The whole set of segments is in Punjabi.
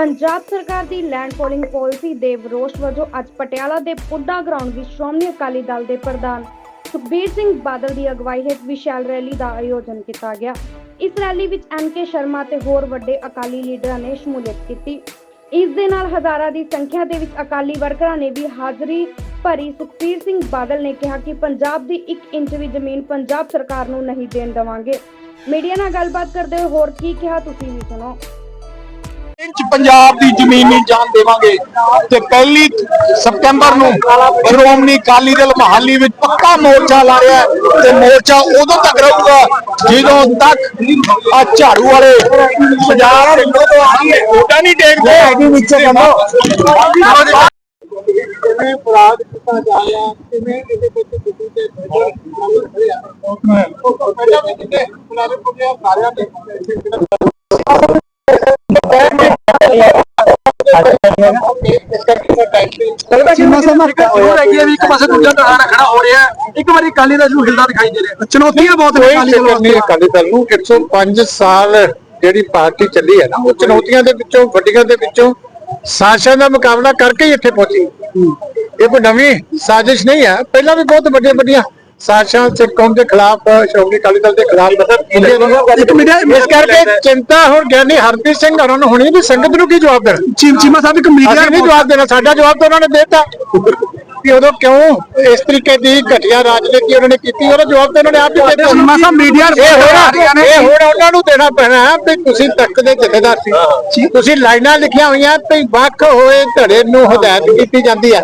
ਪੰਜਾਬ ਸਰਕਾਰ ਦੀ ਲੈਂਡ ਪੋਲਿੰਗ ਪਾਲਿਸੀ ਦੇ ਵਿਰੋਧ ਵਜੋਂ ਅੱਜ ਪਟਿਆਲਾ ਦੇ ਪੁੱਡਾ ਗਰਾਊਂਡ ਵਿੱਚ ਸ਼੍ਰੋਮਣੀ ਅਕਾਲੀ ਦਲ ਦੇ ਪ੍ਰਧਾਨ ਸੁਖਬੀਰ ਸਿੰਘ ਬਾਦਲ ਦੀ ਅਗਵਾਈ ਹੇਠ ਵਿਸ਼ਾਲ ਰੈਲੀ ਦਾ ਆਯੋਜਨ ਕੀਤਾ ਗਿਆ। ਇਸ ਰੈਲੀ ਵਿੱਚ ਐਨਕੇ ਸ਼ਰਮਾ ਤੇ ਹੋਰ ਵੱਡੇ ਅਕਾਲੀ ਲੀਡਰਾਂ ਨੇ ਸ਼ਮੂਲੀਅਤ ਕੀਤੀ। ਇਸ ਦੇ ਨਾਲ ਹਜ਼ਾਰਾਂ ਦੀ ਸੰਖਿਆ ਦੇ ਵਿੱਚ ਅਕਾਲੀ ਵਰਕਰਾਂ ਨੇ ਵੀ ਹਾਜ਼ਰੀ ਭਰੀ। ਸੁਖਬੀਰ ਸਿੰਘ ਬਾਦਲ ਨੇ ਕਿਹਾ ਕਿ ਪੰਜਾਬ ਦੀ 1 ਇੰਚ ਵੀ ਜ਼ਮੀਨ ਪੰਜਾਬ ਸਰਕਾਰ ਨੂੰ ਨਹੀਂ ਦੇਣ ਦੇਵਾਂਗੇ। ਮੀਡੀਆ ਨਾਲ ਗੱਲਬਾਤ ਕਰਦੇ ਹੋਏ ਹੋਰ ਕੀ ਕਿਹਾ ਤੁਸੀਂ ਵੀ ਸੁਣੋ। ਇੰਚ ਪੰਜਾਬ ਦੀ ਜ਼ਮੀਨ ਨਹੀਂ ਜਾਣ ਦੇਵਾਂਗੇ। ਤੇ ਪਹਿਲੀ ਸਪਟੈਂਬਰ ਨੂੰ ਸ਼੍ਰੋਮਣੀ ਅਕਾਲੀ ਦਲ ਮਹਾਲੀ ਵਿੱਚ ਪੱਕਾ ਮੋਰਚਾ ਲਾ ਰਿਹਾ ਤੇ ਮੋਰਚਾ ਉਦੋਂ ਤੱਕ ਰਹੂਗਾ ਜਦੋਂ ਤੱਕ ਆ ਝਾੜੂ ਵਾਲੇ ਪੰਜਾਬ ਪਿੰਡੋਂ ਤੋਂ ਆਣਗੇ ਵੋਟਾਂ ਨਹੀਂ ਦੇਖਦੇ ਹੈਗੀ ਵਿੱਚ ਕਿਵੇਂ ਅਪਰਾਧ ਕੀਤਾ ਜਾ ਰਿਹਾ ਕਿਵੇਂ ਇਹਦੇ ਵਿੱਚ ਤੁਸੀਂ ਤੇ ਸ਼ਾਮਲ ਖੜੇ ਆ ਉਹ ਪਹਿਲਾਂ ਵੀ ਕਿਤੇ ਬੁਲਾਰੇ ਪੁੱਜਿਆ ਸਾਰਿਆਂ ਦੇ ਹੈਗੀ ਹੈ ਵੀ ਇੱਕ ਪਾਸੇ ਦੂਜਾ ਟਰਾਣਾ ਖੜਾ ਹੋ ਰਿਹਾ ਹੈ। ਇੱਕ ਵਾਰੀ ਅਕਾਲੀ ਦਲ ਨੂੰ ਹਿਲਦਾ ਦਿਖਾਈ ਦੇ ਰਿਹਾ ਚੁਣੌਤੀਆਂ ਬਹੁਤ ਨੇ ਅਕਾਲੀ ਦਲ ਵਾਸਤੇ। ਅਕਾਲੀ ਦਲ ਨੂੰ। 105 ਸਾਲ ਜਿਹੜੀ ਪਾਰਟੀ ਚੱਲੀ ਹੈ ਨਾ ਉਹ ਚੁਣੌਤੀਆਂ ਦੇ ਵਿੱਚੋਂ ਵੱਡੀਆਂ ਦੇ ਵਿੱਚੋਂ ਸਾਜ਼ਿਸ਼ਾਂ ਦਾ ਮੁਕਾਬਲਾ ਕਰਕੇ ਹੀ ਇੱਥੇ ਪਹੁੰਚੀ। ਇਹ ਕੋਈ ਨਵੀਂ ਸਾਜ਼ਿਸ਼ ਨਹੀਂ ਹੈ। ਪਹਿਲਾਂ ਵੀ ਬਹੁਤ ਵੱਡੀਆਂ ਵੱਡੀਆਂ ਸਾਜ਼ਿਸ਼ਾਂ ਸਿੱਖ ਕੌਮ ਦੇ ਖਿਲਾਫ ਸ਼੍ਰੋਮਣੀ ਅਕਾਲੀ ਦਲ ਦੇ ਖਿਲਾਫ ਮਤਲਬ ਇਸ ਕਰਕੇ ਚਿੰਤਾ ਹੁਣ ਗਿਆਨੀ ਹਰਪ੍ਰੀਤ ਸਿੰਘ ਹੋਰਾਂ ਨੂੰ ਹੋਣੀ ਵੀ ਸੰਗਤ ਨੂੰ ਕੀ ਜਵਾਬ ਦੇਣਾ? ਚੀਮ ਚੀਮਾ ਸਾਹਿਬ ਇੱਕ ਮੀਡੀਆ ਨਹੀਂ ਜਵਾਬ ਦੇਣਾ ਸਾਡਾ ਜਵਾਬ ਤਾਂ ਉਹਨਾਂ ਨੇ ਦੇਤਾ। ਕਿ ਉਦੋਂ ਕਿਉਂ ਇਸ ਤਰੀਕੇ ਦੀ ਘਟੀਆ ਰਾਜਨੀਤੀ ਉਹਨਾਂ ਨੇ ਕੀਤੀ ਉਹਦਾ ਜਵਾਬ ਤਾਂ ਉਹਨਾਂ ਨੇ ਆਪ ਹੀ ਦਿੱਤਾ। ਚੀਮਾ ਸਾਹਿਬ ਮੀਡੀਆ ਇਹ ਹੁਣ ਨੇ। ਇਹ ਹੁਣ ਉਹਨਾਂ ਨੂੰ ਦੇਣਾ ਪੈਣਾ ਹੈ ਵੀ ਤੁਸੀਂ ਤੱਕ ਦੇ ਜਥੇਦਾਰ ਸੀ। ਤੁਸੀਂ ਲਾਈਨਾਂ ਲਿਖੀਆਂ ਹੋਈਆਂ ਵੀ ਵੱਖ ਹੋਏ ਧੜੇ ਨੂੰ ਹਦਾਇਤ ਕੀਤੀ ਜਾਂਦੀ ਹੈ।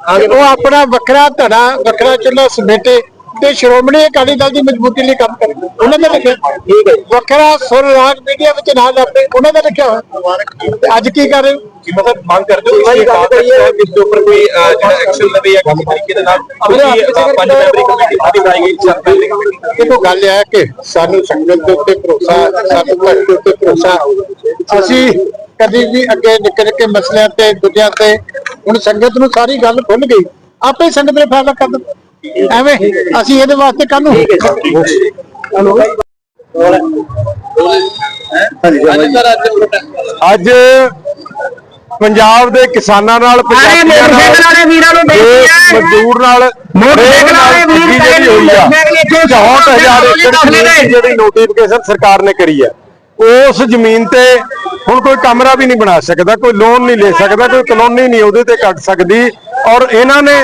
ਕਿ ਉਹ ਆਪਣਾ ਵੱਖਰਾ ਧੜਾ ਵੱਖਰਾ ਚੁੱਲ੍ਹਾ ਸਮੇਟੇ ਤੇ ਸ਼੍ਰੋਮਣੀ ਅਕਾਲੀ ਦਲ ਦੀ ਮਜ਼ਬੂਤੀ ਲਈ ਕੰਮ ਕਰੇ ਉਹਨਾਂ ਨੇ ਲਿਖਿਆ। ਠੀਕ ਹੈ ਵੱਖਰਾ ਸੁਰ ਰਾਗ ਮੀਡੀਆ ਵਿੱਚ ਨਾ ਲੱਭੇ ਉਹਨਾਂ ਨੇ ਲਿਖਿਆ ਹੋਇਆ। ਤੇ ਅੱਜ ਕੀ ਕਰ ਰਹੇ ਹੋ? ਕੀ ਮਤਲਬ ਮੰਗ ਕਰਦੇ ਹੋ ਗੱਲ ਕਰੀਏ ਇਸ ਦੇ ਉੱਪਰ ਕੋਈ ਜਿਹੜਾ ਐਕਸ਼ਨ ਲਵੇ ਜਾਂ ਕਿਸੇ ਤਰੀਕੇ ਦੇ ਨਾਲ ਪੰਜ ਮੈਂਬਰੀ ਕਮੇਟੀ ਸਾਡੀ ਬਣਾਈ ਗਈ ਸਰਕਾਰ ਦੀ ਕਮੇਟੀ। ਦੇਖੋ ਗੱਲ ਇਹ ਹੈ ਕਿ ਸਾਨੂੰ ਸੰਗਤ ਦੇ ਉੱਤੇ ਭਰੋਸਾ ਸਾਨੂੰ ਭਗਤ ਦੇ ਉੱਤੇ ਭਰੋਸਾ। ਅਸੀਂ ਕਦੀ ਵੀ ਅੱਗੇ ਨਿੱਕੇ ਨਿੱਕੇ ਮਸਲਿਆਂ ਤੇ ਦੂਜਿਆਂ ਤੇ ਹੁਣ ਸੰਗਤ ਨੂੰ ਸਾਰੀ ਗੱਲ ਖੁੱਲ ਗਈ। ਆਪੇ ਸੰਗਤ ਨੇ ਫੈਸਲਾ ਕਰ ਦਿੱਤਾ। ਐਵੇਂ ਅਸੀਂ ਇਹਦੇ ਵਾਸਤੇ ਕਾਹਨੂੰ ਅੱਜ ਪੰਜਾਬ ਦੇ ਕਿਸਾਨਾਂ ਨਾਲ ਪੰਜਾਬੀਆਂ ਨਾਲ ਦੇਸ਼ ਮਜ਼ਦੂਰ ਨਾਲ ਮੋਟਰਸਾਈਕਲ ਵਾਲੇ ਵੀਰ ਜਿਹੜੀ ਹੋਈ ਆ। 64000 ਏਕੜ ਜ਼ਮੀਨ ਦੀ ਜਿਹੜੀ ਨੋਟੀਫਿਕੇਸ਼ਨ ਸਰਕਾਰ ਨੇ ਕਰੀ ਆ ਉਸ ਜ਼ਮੀਨ ਤੇ ਹੁਣ ਕੋਈ ਕਮਰਾ ਵੀ ਨਹੀਂ ਬਣਾ ਸਕਦਾ ਕੋਈ ਲੋਨ ਨਹੀਂ ਲੈ ਸਕਦਾ ਕੋਈ ਕਲੋਨੀ ਨਹੀਂ ਉਹਦੇ ਤੇ ਕੱਟ ਸਕਦੀ। ਔਰ ਇਹਨਾਂ ਨੇ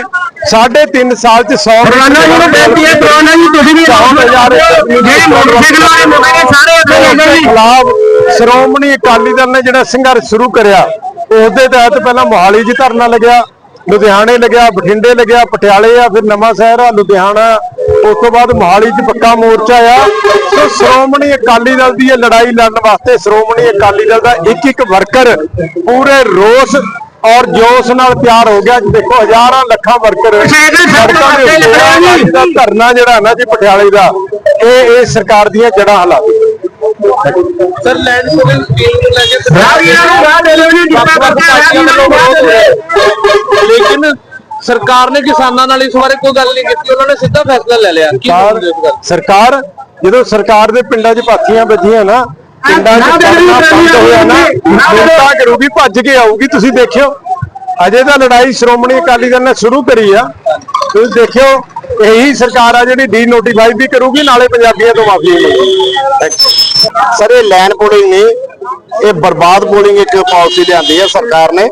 ਸਾਢੇ 3 ਸਾਲ ਚ 100 ਪ੍ਰਵਾਨਾ ਜੀ ਨੂੰ ਬੇਨਤੀ ਹੈ, ਪ੍ਰਵਾਨਾ ਜੀ ਤੁਸੀਂ ਵੀ ਜਿਹੜੇ ਮੋਟਰਸਾਈਕਲ ਵਾਲੇ ਨੇ ਸਾਰੇ ਉੱਥੇ ਗਏ ਜੀ। ਖਿਲਾਫ ਸ਼੍ਰੋਮਣੀ ਅਕਾਲੀ ਦਲ ਨੇ ਜਿਹੜਾ ਸੰਘਰਸ਼ ਸ਼ੁਰੂ ਕਰਿਆ ਉਸ ਦੇ ਤਹਿਤ ਪਹਿਲਾਂ ਮੋਹਾਲੀ 'ਚ ਧਰਨਾ ਲੱਗਿਆ ਲੁਧਿਆਣੇ ਲੱਗਿਆ ਬਠਿੰਡੇ ਲੱਗਿਆ ਪਟਿਆਲੇ ਆ ਫਿਰ ਨਵਾਂ ਸ਼ਹਿਰ ਆ ਲੁਧਿਆਣਾ। ਉਸ ਤੋਂ ਬਾਅਦ ਮੋਹਾਲੀ 'ਚ ਪੱਕਾ ਮੋਰਚਾ ਆ। ਸੋ ਸ਼੍ਰੋਮਣੀ ਅਕਾਲੀ ਦਲ ਦੀ ਇਹ ਲੜਾਈ ਲੜਨ ਵਾਸਤੇ ਸ਼੍ਰੋਮਣੀ ਅਕਾਲੀ ਦਲ ਦਾ ਇੱਕ ਇੱਕ ਵਰਕਰ ਪੂਰੇ ਰੋਸ ਔਰ ਜੋਸ਼ ਨਾਲ ਤਿਆਰ ਹੋ ਗਿਆ ਦੇਖੋ ਹਜ਼ਾਰਾਂ ਲੱਖਾਂ ਵਰਕਰ ਦੇ ਧਰਨਾ ਜਿਹੜਾ ਨਾ ਜੀ ਪਟਿਆਲੇ ਦਾ ਇਹ ਇਹ ਸਰਕਾਰ ਦੀਆਂ ਜੜਾਂ ਹਿਲਾ ਸਰ ਲੈਂਡ ਨੂੰ ਲੈ ਕੇ ਨੂੰ ਦੇ ਜੀ, ਜਿੱਦਾਂ। ਲੇਕਿਨ ਸਰਕਾਰ ਨੇ ਕਿਸਾਨਾਂ ਨਾਲ ਇਸ ਬਾਰੇ ਕੋਈ ਗੱਲ ਨਹੀਂ ਕੀਤੀ ਉਹਨਾਂ ਨੇ ਸਿੱਧਾ ਫੈਸਲਾ ਲੈ ਲਿਆ। ਸਰਕਾਰ ਜਦੋਂ ਸਰਕਾਰ ਦੇ ਪਿੰਡਾਂ 'ਚ ਪਾਥੀਆਂ ਵੱਜੀਆਂ ਨਾ ਪਿੰਡਾਂ 'ਚ ਨਾ ਰਹੀ ਬੰਦ ਹੋਇਆ ਨਾ ਨਾ। ਮਿੰਤਾ ਕਰੂਗੀ ਭੱਜ ਕੇ ਆਊਗੀ ਤੁਸੀਂ ਦੇਖਿਓ। ਅਜੇ ਤਾਂ ਲੜਾਈ ਸ਼੍ਰੋਮਣੀ ਅਕਾਲੀ ਦਲ ਨੇ ਸ਼ੁਰੂ ਕਰੀ ਆ। ਤੁਸੀਂ ਦੇਖਿਓ ਇਹੀ ਸਰਕਾਰ ਆ ਜਿਹੜੀ ਡੀ ਨੋਟੀਫਾਈ ਵੀ ਕਰੂਗੀ ਨਾਲੇ ਪੰਜਾਬੀਆਂ ਤੋਂ ਮਾਫੀ ਮੰਗੂਗੀ। ਸਰ ਇਹ ਲੈਨ ਪੋਲਿੰਗ ਨਹੀਂ ਇਹ ਬਰਬਾਦ ਪੋਲਿੰਗ ਇੱਕ ਪਾਲਿਸੀ ਲਿਆਂਦੀ ਹੈ ਸਰਕਾਰ ਨੇ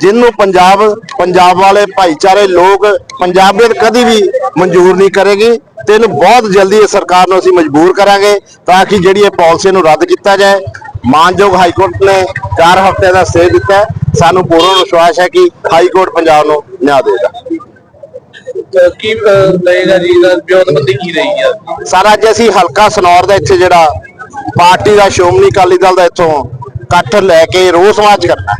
ਜਿਹਨੂੰ ਪੰਜਾਬ ਪੰਜਾਬ ਵਾਲੇ ਭਾਈਚਾਰੇ ਲੋਕ ਪੰਜਾਬੀਅਤ ਕਦੀ ਵੀ ਮਨਜ਼ੂਰ ਨਹੀਂ ਕਰੇਗੀ। ਤੇ ਇਹਨੂੰ ਬਹੁਤ ਜਲਦੀ ਇਹ ਸਰਕਾਰ ਨੂੰ ਅਸੀਂ ਮਜਬੂਰ ਕਰਾਂਗੇ ਤਾਂ ਕਿ ਜਿਹੜੀ ਇਹ ਪਾਲਿਸੀ ਨੂੰ ਰੱਦ ਕੀਤਾ ਜਾਏ ਮਾਨਯੋਗ ਹਾਈ ਕੋਰਟ ਨੇ 4 ਹਫ਼ਤੇ ਦਾ ਸਟੇ ਦਿੱਤਾ। ਸਾਨੂੰ ਪੂਰਨ ਵਿਸ਼ਵਾਸ ਹੈ ਕਿ ਹਾਈ ਕੋਰਟ ਪੰਜਾਬ ਨੂੰ ਨਿਆਂ ਦੇਗਾ ਕੀ ਰਹੇਗਾ ਜੀ ਦਾ ਵਿਉਂਤਬੰਦੀ ਕੀ ਰਹੀ ਆ ਸਰ ਅੱਜ ਅਸੀਂ ਹਲਕਾ ਸਨੌਰ ਦਾ ਇੱਥੇ ਜਿਹੜਾ ਪਾਰਟੀ ਦਾ ਸ਼੍ਰੋਮਣੀ ਅਕਾਲੀ ਦਲ ਦਾ ਇੱਥੋਂ ਇਕੱਠ ਲੈ ਕੇ ਰੋਸ ਮਾਰਚ ਕਰਨਾ।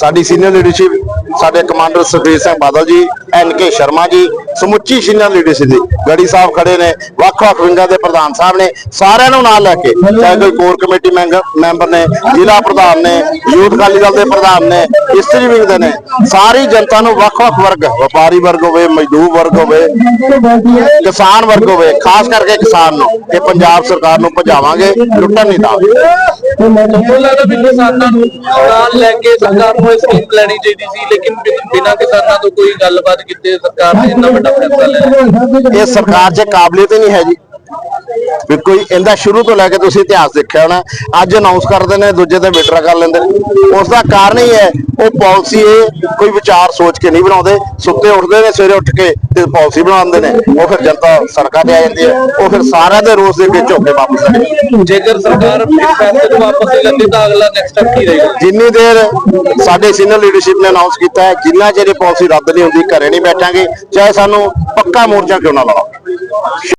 ਸਾਡੀ ਸੀਨੀਅਰ ਲੀਡਰਸ਼ਿਪ ਸਾਡੇ commander Sukhbir Singh Badal ji, N K Sharma ji, ਸਮੁੱਚੀ ਸੀਨੀਅਰ ਲੀਡਰਸ਼ਿਪ ਦੀ ਗੜੀ ਸਾਹਿਬ ਖੜੇ ਨੇ, ਵੱਖ-ਵੱਖ ਵਿੰਗਾਂ ਦੇ ਪ੍ਰਧਾਨ ਸਾਹਿਬ ਨੇ, ਸਾਰਿਆਂ ਨੂੰ ਨਾਲ ਲੈ ਕੇ, ਚਾਹੇ ਕੋਈ ਕੋਰ ਕਮੇਟੀ ਮੈਂਬਰ ਨੇ, ਜ਼ਿਲ੍ਹਾ ਪ੍ਰਧਾਨ ਨੇ, ਯੂਥ ਅਕਾਲੀ ਦਲ ਦੇ ਪ੍ਰਧਾਨ ਨੇ, ਇਸਤਰੀ ਵਿੰਗ ਦੇ ਨੇ, ਸਾਰੀ ਜਨਤਾ ਨੂੰ ਵੱਖ-ਵੱਖ ਵਰਗ, ਵਪਾਰੀ ਵਰਗ ਹੋਵੇ, ਮਜ਼ਦੂਰ ਵਰਗ ਹੋਵੇ, ਕਿਸਾਨ ਵਰਗ ਹੋਵੇ, ਖਾਸ ਕਰਕੇ ਕਿਸਾਨ ਨੂੰ, ਕਿ ਪੰਜਾਬ ਸਰਕਾਰ ਨੂੰ ਭਜਾਵਾਂਗੇ, ਲੁੱਟਣ ਨਹੀਂ ਦਾਂਗੇ। ਮੈਨੂੰ ਲੱਗਦਾ ਵੀ ਕਿਸਾਨਾਂ ਨੂੰ ਨਾਲ ਲੈ ਕੇ ਸਰਕਾਰ ਨੂੰ ਇਹ ਸਕੀਮ ਲੈਣੀ ਚਾਹੀਦੀ ਸੀ ਲੇਕਿਨ ਬਿਨਾਂ ਕਿਸਾਨਾਂ ਤੋਂ ਕੋਈ ਗੱਲਬਾਤ ਕੀਤੇ ਸਰਕਾਰ ਨੇ ਇੰਨਾ ਵੱਡਾ ਫੈਸਲਾ ਲਿਆ? ਇਹ ਸਰਕਾਰ 'ਚ ਕਾਬਲੀਅਤ ਹੀ ਨਹੀਂ ਹੈ ਜੀ ਵੀ ਕੋਈ ਇਹਦਾ ਸ਼ੁਰੂ ਤੋਂ ਲੈ ਕੇ ਤੁਸੀਂ ਇਤਿਹਾਸ ਦੇਖਿਆ ਹੋਣਾ ਅੱਜ ਅਨਾਉਂਸ ਕਰਦੇ ਨੇ ਦੂਜੇ ਤੇ ਵਿਡਰਾ ਕਰ ਲੈਂਦੇ ਉਸ ਦਾ ਕਾਰਨ ਹੀ ਹੈ ਉਹ ਪਾਲਿਸੀ ਇਹ ਕੋਈ ਵਿਚਾਰ ਸੋਚ ਕੇ ਨਹੀਂ ਬਣਾਉਂਦੇ। ਸੁੱਤੇ ਉੱਠਦੇ ਨੇ ਸਵੇਰੇ ਉੱਠ ਕੇ ਤੇ ਪਾਲਿਸੀ ਬਣਾਉਂਦੇ ਨੇ। ਉਹ ਫਿਰ ਜਨਤਾ ਸੜਕਾਂ ਤੇ ਆ ਜਾਂਦੀ ਹੈ। ਉਹ ਫਿਰ ਸਾਰਿਆਂ ਦੇ ਰੋਸ ਦੇ ਵਿੱਚ ਹੋ ਕੇ ਵਾਪਸ ਆ ਜਾਂਦੀ ਜੇਕਰ ਸਰਕਾਰ ਫੈਸਲੇ ਨੂੰ ਵਾਪਸ ਲੈਂਦੀ ਤਾਂ ਅਗਲਾ ਨੈਕਸਟ ਸਟੈਪ ਕੀ ਰਹੇਗਾ? ਜਿੰਨੀ ਦੇਰ ਸਾਡੇ ਸੀਨੀਅਰ ਲੀਡਰਸ਼ਿਪ ਨੇ ਅਨਾਉਂਸ ਕੀਤਾ ਹੈ ਜਿੰਨਾ ਚਿਰ ਇਹ ਪਾਲਿਸੀ ਰੱਦ ਨਹੀਂ ਹੁੰਦੀ ਘਰੇ ਨਹੀਂ ਬੈਠਾਂਗੇ ਚਾਹੇ ਸਾਨੂੰ ਪੱਕਾ ਮੋਰਚਾ ਕਿਉਂ ਨਾ ਲਾਓ।